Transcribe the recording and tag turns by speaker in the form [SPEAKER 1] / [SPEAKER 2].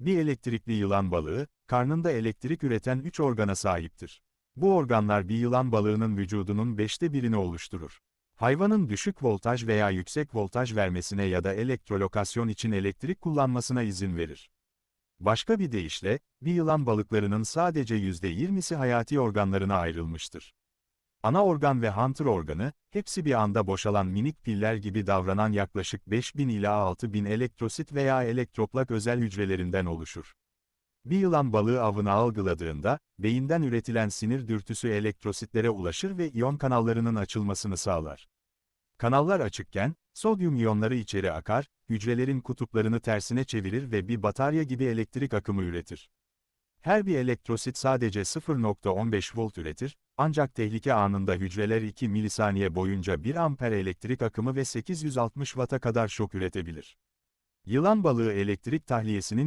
[SPEAKER 1] Bir elektrikli yılan balığı, karnında elektrik üreten 3 organa sahiptir. Bu organlar bir yılan balığının vücudunun beşte birini oluşturur. Hayvanın düşük voltaj veya yüksek voltaj vermesine ya da elektrolokasyon için elektrik kullanmasına izin verir. Başka bir deyişle, bir yılan balıklarının sadece %20'si hayati organlarına ayrılmıştır. Ana organ ve hunter organı, hepsi bir anda boşalan minik piller gibi davranan yaklaşık 5000 ila 6000 elektrosit veya elektroplak özel hücrelerinden oluşur. Bir yılan balığı avını algıladığında, beyinden üretilen sinir dürtüsü elektrositlere ulaşır ve iyon kanallarının açılmasını sağlar. Kanallar açıkken, sodyum iyonları içeri akar, hücrelerin kutuplarını tersine çevirir ve bir batarya gibi elektrik akımı üretir. Her bir elektrosit sadece 0.15 volt üretir, ancak tehlike anında hücreler 2 milisaniye boyunca 1 amper elektrik akımı ve 860 watt'a kadar şok üretebilir. Yılan balığı elektrik tahliyesinin